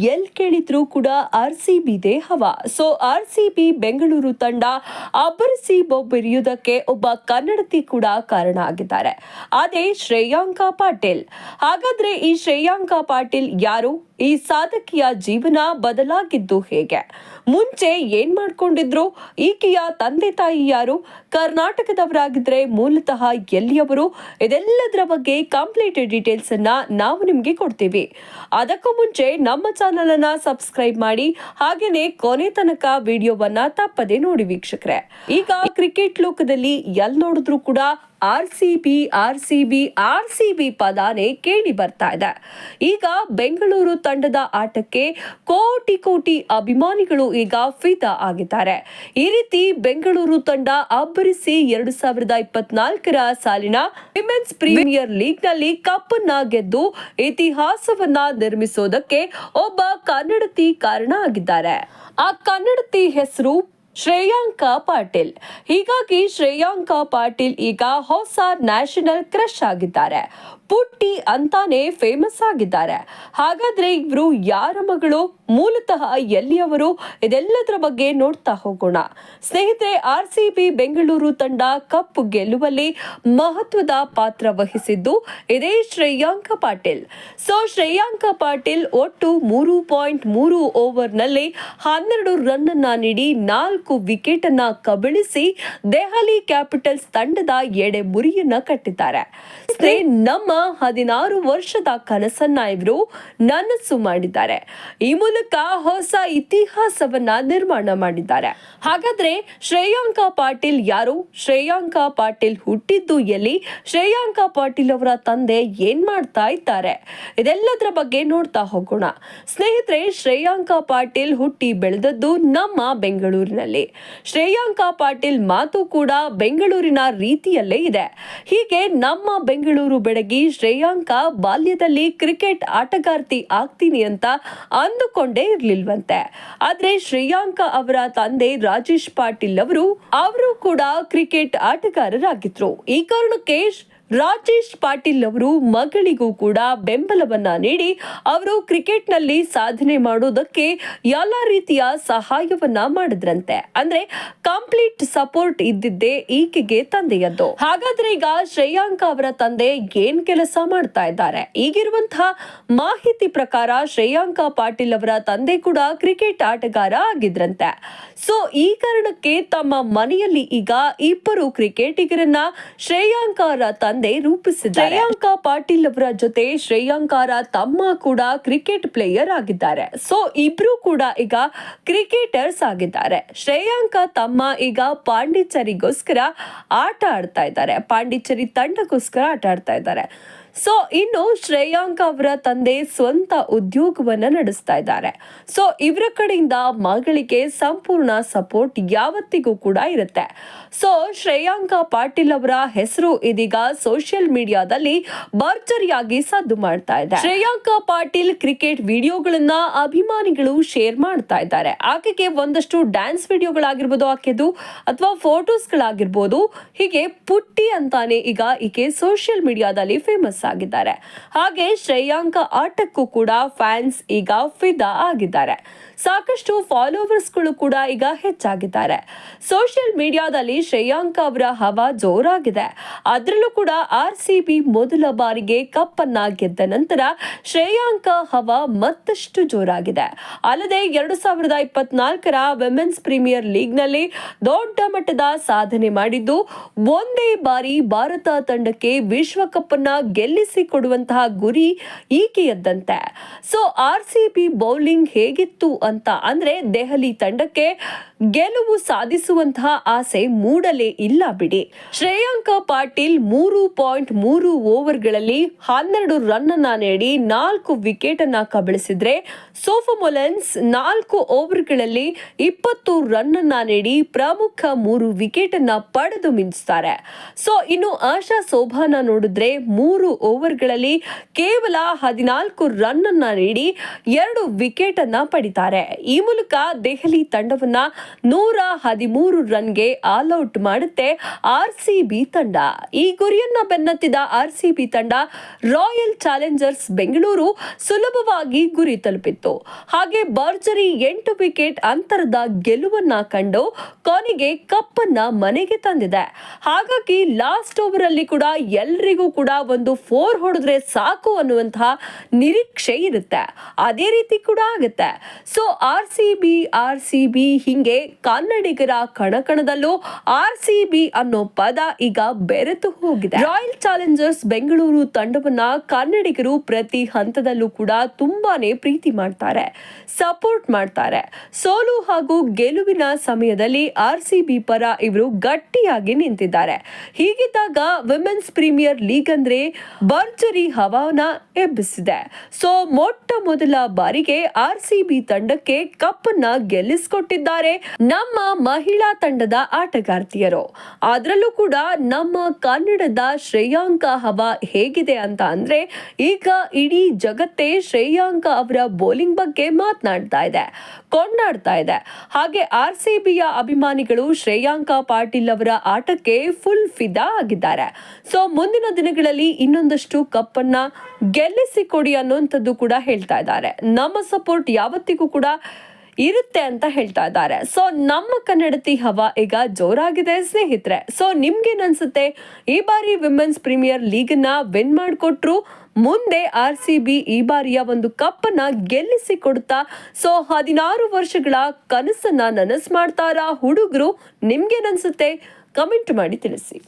L ಕೇಳಿದ್ರು ಕೂಡ R C ಬಿದೇ ಹವಾ. So R C B Bengaluru ತಂಡ ಅಬ್ಬರಿಸಿ ಬೊಬ್ಬರಿಯುವುದಕ್ಕೆ ಒಬ್ಬ ಕನ್ನಡತಿ ಕೂಡ ಕಾರಣ ಆಗಿದ್ದಾರೆ. ಅದೇ ಶ್ರೇಯಾಂಕ ಪಾಟೀಲ್. ಹಾಗಾದ್ರೆ ಈ ಶ್ರೇಯಾಂಕ ಪಾಟೀಲ್ ಯಾರು? ಈ ಸಾಧಕಿಯ ಜೀವನ ಬದಲಾಗಿದ್ದು ಹೇಗೆ? ಮುಂಚೆ ಏನ್ ಮಾಡ್ಕೊಂಡಿದ್ರು? ಈಕೆಯ ತಂದೆ ತಾಯಿ ಯಾರು? ಕರ್ನಾಟಕದವರಾಗಿದ್ರೆ ಮೂಲತಃ ಎಲ್ಲಿಯವರು? ಇದೆಲ್ಲದರ ಬಗ್ಗೆ ಕಂಪ್ಲೀಟ್ ಡೀಟೇಲ್ಸ್ ಅನ್ನ ನಾವು ನಿಮಗೆ ಕೊಡ್ತೀವಿ. ಅದಕ್ಕೂ ಮುಂಚೆ ನಮ್ಮ ಚಾನಲ್ ಅನ್ನ ಸಬ್ಸ್ಕ್ರೈಬ್ ಮಾಡಿ, ಹಾಗೇನೆ ಕೊನೆ ತನಕ ವಿಡಿಯೋವನ್ನ ತಪ್ಪದೆ ನೋಡಿ ವೀಕ್ಷಕರೇ. ಈಗ ಕ್ರಿಕೆಟ್ ಲೋಕದಲ್ಲಿ ಎಲ್ ನೋಡಿದ್ರು ಕೂಡ R C B R C B R C B ಪದಾನೇ ಕೇಳಿ ಬರ್ತಾ ಇದೆ. ಈಗ ಬೆಂಗಳೂರು ತಂಡದ ಆಟಕ್ಕೆ ಕೋಟಿ ಕೋಟಿ ಅಭಿಮಾನಿಗಳು ಈಗ ಫಿದಾ ಆಗಿದ್ದಾರೆ. ಈ ರೀತಿ ಬೆಂಗಳೂರು ತಂಡ ಅಬ್ಬರಿಸಿ ಎರಡು ಸಾವಿರದ ಇಪ್ಪತ್ನಾಲ್ಕರ ಸಾಲಿನ ವಿಮೆನ್ಸ್ ಪ್ರೀಮಿಯರ್ ಲೀಗ್ನಲ್ಲಿ ಕಪ್ ಅನ್ನ ಗೆದ್ದು ಇತಿಹಾಸವನ್ನ ನಿರ್ಮಿಸೋದಕ್ಕೆ ಒಬ್ಬ ಕನ್ನಡತಿ ಕಾರಣ ಆಗಿದ್ದಾರೆ. ಆ ಕನ್ನಡತಿ ಹೆಸರು ಶ್ರೇಯಾಂಕ ಪಾಟೀಲ್. ಹೀಗಾಗಿ ಶ್ರೇಯಾಂಕ ಪಾಟೀಲ್ ಈಗ ಹೊಸ ನ್ಯಾಷನಲ್ ಕ್ರಶ್ ಆಗಿದ್ದಾರೆ. ಪುಟ್ಟಿ ಅಂತಾನೆ ಫೇಮಸ್ ಆಗಿದ್ದಾರೆ. ಹಾಗಾದ್ರೆ ಇವರು ಯಾರ ಮಗಳು? ಮೂಲತಃ ಎಲ್ಲಿಯವರು? ಇದೆಲ್ಲದರ ಬಗ್ಗೆ ನೋಡ್ತಾ ಹೋಗೋಣ. ಸ್ನೇಹಿತರೆ, ಆರ್ ಸಿ ಬಿ ಬೆಂಗಳೂರು ತಂಡ ಕಪ್ ಗೆಲ್ಲುವಲ್ಲಿ ಮಹತ್ವದ ಪಾತ್ರ ವಹಿಸಿದ್ದು ಇದೇ ಶ್ರೇಯಾಂಕ ಪಾಟೀಲ್. ಸೊ, ಶ್ರೇಯಾಂಕ ಪಾಟೀಲ್ ಒಟ್ಟು ಮೂರು ಪಾಯಿಂಟ್ ಮೂರು ಓವರ್ನಲ್ಲಿ ಹನ್ನೆರಡು ರನ್ ಅನ್ನ ನೀಡಿ ನಾಲ್ಕು ವಿಕೆಟ್ ಅನ್ನ ಕಬಳಿಸಿ ದೆಹಲಿ ಕ್ಯಾಪಿಟಲ್ಸ್ ತಂಡದ ಎಡೆ ಮುರಿಯನ್ನ ಕಟ್ಟಿದ್ದಾರೆ ನಮ್ಮ ಹದಿನಾರು ವರ್ಷದ ಕನಸನ್ನ ಇವರು ನನಸು ಮಾಡಿದ್ದಾರೆ. ಈ ಮೂಲಕ ಹೊಸ ಇತಿಹಾಸವನ್ನ ನಿರ್ಮಾಣ ಮಾಡಿದ್ದಾರೆ. ಹಾಗಾದ್ರೆ ಶ್ರೇಯಾಂಕ ಪಾಟೀಲ್ ಯಾರು? ಶ್ರೇಯಾಂಕ ಪಾಟೀಲ್ ಹುಟ್ಟಿದ್ದು ಎಲ್ಲಿ? ಶ್ರೇಯಾಂಕ ಪಾಟೀಲ್ ಅವರ ತಂದೆ ಏನ್ ಮಾಡ್ತಾ ಇದ್ದಾರೆ? ಇದೆಲ್ಲದರ ಬಗ್ಗೆ ನೋಡ್ತಾ ಹೋಗೋಣ. ಸ್ನೇಹಿತರೆ, ಶ್ರೇಯಾಂಕ ಪಾಟೀಲ್ ಹುಟ್ಟಿ ಬೆಳೆದದ್ದು ನಮ್ಮ ಬೆಂಗಳೂರಿನಲ್ಲಿ. ಶ್ರೇಯಾಂಕ ಪಾಟೀಲ್ ಮಾತು ಕೂಡ ಬೆಂಗಳೂರಿನ ರೀತಿಯಲ್ಲೇ ಇದೆ. ಹೀಗೆ ನಮ್ಮ ಬೆಂಗಳೂರು ಬೆಡಗಿ ಶ್ರೇಯಾಂಕ ಬಾಲ್ಯದಲ್ಲಿ ಕ್ರಿಕೆಟ್ ಆಟಗಾರ್ತಿ ಆಗ್ತೀನಿ ಅಂತ ಅಂದುಕೊಂಡೇ ಇರ್ಲಿಲ್ವಂತೆ. ಆದ್ರೆ ಶ್ರೇಯಾಂಕ ಅವರ ತಂದೆ ರಾಜೇಶ್ ಪಾಟೀಲ್ ಅವರು ಅವರು ಕೂಡ ಕ್ರಿಕೆಟ್ ಆಟಗಾರರಾಗಿದ್ರು. ಈ ಕಾರಣಕ್ಕೆ ರಾಜೇಶ್ ಪಾಟೀಲ್ ಅವರು ಮಗಳಿಗೂ ಕೂಡ ಬೆಂಬಲವನ್ನ ನೀಡಿ ಅವರು ಕ್ರಿಕೆಟ್ನಲ್ಲಿ ಸಾಧನೆ ಮಾಡೋದಕ್ಕೆ ಎಲ್ಲ ರೀತಿಯ ಸಹಾಯವನ್ನ ಮಾಡಿದ್ರಂತೆ. ಅಂದ್ರೆ ಕಂಪ್ಲೀಟ್ ಸಪೋರ್ಟ್ ಇದ್ದಿದ್ದೇ ಈಕೆಗೆ ತಂದೆಯದ್ದು. ಹಾಗಾದ್ರೆ ಈಗ ಶ್ರೇಯಾಂಕ ಅವರ ತಂದೆ ಏನ್ ಕೆಲಸ ಮಾಡ್ತಾ ಇದ್ದಾರೆ? ಈಗಿರುವಂತಹ ಮಾಹಿತಿ ಪ್ರಕಾರ ಶ್ರೇಯಾಂಕ ಪಾಟೀಲ್ ಅವರ ತಂದೆ ಕೂಡ ಕ್ರಿಕೆಟ್ ಆಟಗಾರ ಆಗಿದ್ರಂತೆ. ಸೊ ಈ ಕಾರಣಕ್ಕೆ ತಮ್ಮ ಮನೆಯಲ್ಲಿ ಈಗ ಇಬ್ಬರು ಕ್ರಿಕೆಟಿಗರನ್ನ ಶ್ರೇಯಾಂಕ ಅವರ ತಂದೆ ರೂಪಿಸಿದ್ದಾರೆ. ಶ್ರೇಯಾಂಕ ಪಾಟೀಲ್ ಅವರ ಜೊತೆ ಶ್ರೇಯಾಂಕಾರ ತಮ್ಮ ಕೂಡ ಕ್ರಿಕೆಟ್ ಪ್ಲೇಯರ್ ಆಗಿದ್ದಾರೆ. ಸೊ, ಇಬ್ರು ಕೂಡ ಈಗ ಕ್ರಿಕೆಟರ್ಸ್ ಆಗಿದ್ದಾರೆ. ಶ್ರೇಯಾಂಕ ತಮ್ಮ ಈಗ ಪಾಂಡಿಚೇರಿಗೋಸ್ಕರ ಆಟ ಆಡ್ತಾ ಇದ್ದಾರೆ. ಪಾಂಡಿಚೇರಿ ತಂಡಕ್ಕೋಸ್ಕರ ಆಟ ಆಡ್ತಾ ಇದ್ದಾರೆ. ಸೊ ಇನ್ನು ಶ್ರೇಯಾಂಕ ಅವರ ತಂದೆ ಸ್ವಂತ ಉದ್ಯೋಗವನ್ನ ನಡೆಸ್ತಾ ಇದ್ದಾರೆ. ಸೊ ಇವರ ಕಡೆಯಿಂದ ಮಗಳಿಗೆ ಸಂಪೂರ್ಣ ಸಪೋರ್ಟ್ ಯಾವತ್ತಿಗೂ ಕೂಡ ಇರುತ್ತೆ. ಸೊ ಶ್ರೇಯಾಂಕ ಪಾಟೀಲ್ ಅವರ ಹೆಸರು ಇದೀಗ ಸೋಷಿಯಲ್ ಮೀಡಿಯಾದಲ್ಲಿ ಭರ್ಜರಿಯಾಗಿ ಸದ್ದು ಮಾಡ್ತಾ ಇದೆ. ಶ್ರೇಯಾಂಕ ಪಾಟೀಲ್ ಕ್ರಿಕೆಟ್ ವಿಡಿಯೋಗಳನ್ನ ಅಭಿಮಾನಿಗಳು ಶೇರ್ ಮಾಡ್ತಾ ಇದ್ದಾರೆ. ಆಕೆಗೆ ಒಂದಷ್ಟು ಡ್ಯಾನ್ಸ್ ವಿಡಿಯೋಗಳಾಗಿರ್ಬೋದು ಆಕೆದು, ಅಥವಾ ಫೋಟೋಸ್ಗಳಾಗಿರ್ಬೋದು ಹೀಗೆ ಪುಟ್ಟಿ ಅಂತಾನೆ ಈಗ ಈಕೆ ಸೋಷಿಯಲ್ ಮೀಡಿಯಾದಲ್ಲಿ ಫೇಮಸ್ ಆಗಿದ್ದಾರೆ ಹಾಗೆ ಶ್ರೇಯಾಂಕ ಆಟಕ್ಕೂ ಕೂಡ ಫ್ಯಾನ್ಸ್ ಈಗ ಫಿದಾ ಆಗಿದ್ದಾರೆ. ಸಾಕಷ್ಟು ಫಾಲೋವರ್ಸ್ಗಳು ಕೂಡ ಈಗ ಹೆಚ್ಚಾಗಿದ್ದಾರೆ. ಸೋಷಿಯಲ್ ಮೀಡಿಯಾದಲ್ಲಿ ಶ್ರೇಯಾಂಕ ಅವರ ಹವಾ ಜೋರಾಗಿದೆ. ಅದರಲ್ಲೂ ಕೂಡ ಆರ್ ಸಿ ಬಿ ಮೊದಲ ಬಾರಿಗೆ ಕಪ್ ಅನ್ನ ಗೆದ್ದ ನಂತರ ಶ್ರೇಯಾಂಕ ಹವಾ ಮತ್ತಷ್ಟು ಜೋರಾಗಿದೆ. ಅಲ್ಲದೆ ಎರಡು ಸಾವಿರದ ಇಪ್ಪತ್ನಾಲ್ಕರ ವಿಮೆನ್ಸ್ ಪ್ರೀಮಿಯರ್ ಲೀಗ್ನಲ್ಲಿ ದೊಡ್ಡ ಮಟ್ಟದ ಸಾಧನೆ ಮಾಡಿದ್ದು, ಒಂದೇ ಬಾರಿ ಭಾರತ ತಂಡಕ್ಕೆ ವಿಶ್ವಕಪ್ ಅನ್ನ ಗೆಲ್ಲಿಸಿ ಕೊಡುವಂತಹ ಗುರಿ ಈಕೆಯದ್ದಂತೆ. So R C B bowling ಹೇಗಿತ್ತು ಅಂತ ಅಂದ್ರೆ ದೆಹಲಿ ತಂಡಕ್ಕೆ ಗೆಲುವು ಸಾಧಿಸುವಂತಹ ಆಸೆ ಮೂಡಲೇ ಇಲ್ಲ ಬಿಡಿ. ಶ್ರೇಯಾಂಕ ಪಾಟೀಲ್ ಮೂರು ಪಾಯಿಂಟ್ ಮೂರು ಓವರ್ಗಳಲ್ಲಿ ಹನ್ನೆರಡು ರನ್ ಅನ್ನ ನೀಡಿ ನಾಲ್ಕು ವಿಕೆಟ್ ಅನ್ನ ಕಬಳಿಸಿದ್ರೆ ಸೋಫಮೊಲೆನ್ಸ್ ನಾಲ್ಕು ಓವರ್ಗಳಲ್ಲಿ ಇಪ್ಪತ್ತು ರನ್ ಅನ್ನ ನೀಡಿ ಪ್ರಮುಖ ಮೂರು ವಿಕೆಟ್ ಅನ್ನ ಪಡೆದು ಮಿಂಚುತ್ತಾರೆ ಸೊ ಇನ್ನು ಆಶಾ ಶೋಭಾನ ನೋಡಿದ್ರೆ ಮೂರು ಓವರ್ಗಳಲ್ಲಿ ಕೇವಲ ಹದಿನಾಲ್ಕು ರನ್ ಅನ್ನ ನೀಡಿ ಎರಡು ವಿಕೆಟ್ ಅನ್ನ ಪಡಿತಾರೆ. ಈ ಮೂಲಕ ದೆಹಲಿ ತಂಡವನ್ನ ನೂರ ಹದಿಮೂರು ರನ್ಗೆ ಆಲ್ ಔಟ್ ಮಾಡುತ್ತೆ ಆರ್ಸಿಬಿ ತಂಡ. ಈ ಗುರಿಯನ್ನ ಬೆನ್ನತ್ತಿದ ಆರ್ಸಿಬಿ ತಂಡ ರಾಯಲ್ ಚಾಲೆಂಜರ್ಸ್ ಬೆಂಗಳೂರು ಸುಲಭವಾಗಿ ಗುರಿ ತಲುಪಿತ್ತು. ಹಾಗೆ ಬರ್ಜರಿ ಎಂಟು ವಿಕೆಟ್ ಅಂತರದ ಗೆಲುವನ್ನ ಕಂಡು ಕೊನೆಗೆ ಕಪ್ಪನ್ನ ಮನೆಗೆ ತಂದಿದೆ. ಹಾಗಾಗಿ ಲಾಸ್ಟ್ ಓವರ್ ಅಲ್ಲಿ ಕೂಡ ಎಲ್ರಿಗೂ ಕೂಡ ಒಂದು ಫೋರ್ ಹೊಡೆದ್ರೆ ಸಾಕು ಅನ್ನುವಂತಹ ನಿರೀಕ್ಷೆ ಇರುತ್ತೆ. ಅದೇ ರೀತಿ ಕೂಡ ಆಗುತ್ತೆ. So R C B R C B ಹಿಂಗೆ ಕನ್ನಡಿಗರ ಕಣಕಣದಲ್ಲೂ ಆರ್ ಸಿ ಬಿ ಅನ್ನೋ ಪದ ಈಗ ಬೆರೆತು ಹೋಗಿದೆ. ರಾಯಲ್ ಚಾಲೆಂಜರ್ಸ್ ಬೆಂಗಳೂರು ತಂಡವನ್ನ ಕನ್ನಡಿಗರು ಪ್ರತಿ ಹಂತದಲ್ಲೂ ಕೂಡ ತುಂಬಾನೇ ಪ್ರೀತಿ ಮಾಡ್ತಾರೆ ಸಪೋರ್ಟ್ ಮಾಡ್ತಾರೆ. ಸೋಲು ಹಾಗೂ ಗೆಲುವಿನ ಸಮಯದಲ್ಲಿ ಆರ್ ಸಿ ಬಿ ಪರ ಇವರು ಗಟ್ಟಿಯಾಗಿ ನಿಂತಿದ್ದಾರೆ. ಹೀಗಿದ್ದಾಗ ವಿಮೆನ್ಸ್ ಪ್ರೀಮಿಯರ್ ಲೀಗ್ ಅಂದ್ರೆ ಭರ್ಜರಿ ಹವಾನ ಎಬ್ಬಿಸಿದೆ. ಸೊ, ಮೊಟ್ಟ ಮೊದಲ ಬಾರಿಗೆ ಆರ್ ಸಿ ಬಿ ತಂಡಕ್ಕೆ ಕಪ್ಪನ್ನ ಗೆಲ್ಲಿಸಿಕೊಟ್ಟಿದ್ದಾರೆ ನಮ್ಮ ಮಹಿಳಾ ತಂಡದ ಆಟಗಾರ್ತಿಯರು. ಅದರಲ್ಲೂ ಕೂಡ ನಮ್ಮ ಕನ್ನಡದ ಶ್ರೇಯಾಂಕ ಹವಾ ಹೇಗಿದೆ ಅಂತ ಅಂದ್ರೆ, ಈಗ ಇಡೀ ಜಗತ್ತೇ ಶ್ರೇಯಾಂಕ ಅವರ ಬೌಲಿಂಗ್ ಬಗ್ಗೆ ಮಾತನಾಡ್ತಾ ಇದೆ, ಕೊಂಡಾಡ್ತಾ ಇದೆ. ಹಾಗೆ ಆರ್ ಸಿ ಬಿಯ ಅಭಿಮಾನಿಗಳು ಶ್ರೇಯಾಂಕ ಪಾಟೀಲ್ ಅವರ ಆಟಕ್ಕೆ ಫುಲ್ ಫಿದಾ ಆಗಿದ್ದಾರೆ. ಸೊ, ಮುಂದಿನ ದಿನಗಳಲ್ಲಿ ಇನ್ನೊಂದಷ್ಟು ಕಪ್ಪನ್ನ ಗೆಲ್ಲಿಸಿಕೊಡಿ ಅನ್ನುವಂಥದ್ದು ಕೂಡ ಹೇಳ್ತಾ ಇದ್ದಾರೆ. ನಮ್ಮ ಸಪೋರ್ಟ್ ಯಾವತ್ತಿಗೂ ಕೂಡ ಇರುತ್ತೆ ಅಂತ ಹೇಳ್ತಾ ಇದ್ದಾರೆ. ಸೊ ನಮ್ಮ ಕನ್ನಡತಿ ಹವಾ ಈಗ ಜೋರಾಗಿದೆ ಸ್ನೇಹಿತರೆ. ಸೊ ನಿಮ್ಗೇನನ್ಸುತ್ತೆ ಈ ಬಾರಿ ವಿಮೆನ್ಸ್ ಪ್ರೀಮಿಯರ್ ಲೀಗ್ನ ವಿನ್ ಮಾಡಿಕೊಟ್ರು. ಮುಂದೆ ಆರ್ ಸಿ ಬಿ ಈ ಬಾರಿಯ ಒಂದು ಕಪ್ಪನ್ನ ಗೆಲ್ಲಿಸಿ ಕೊಡ್ತಾ ಸೊ ಹದಿನಾರು ವರ್ಷಗಳ ಕನಸನ್ನ ನನಸು ಮಾಡ್ತಾರಾ ಹುಡುಗರು ನಿಮ್ಗೇನನ್ಸುತ್ತೆ ಕಮೆಂಟ್ ಮಾಡಿ ತಿಳಿಸಿ.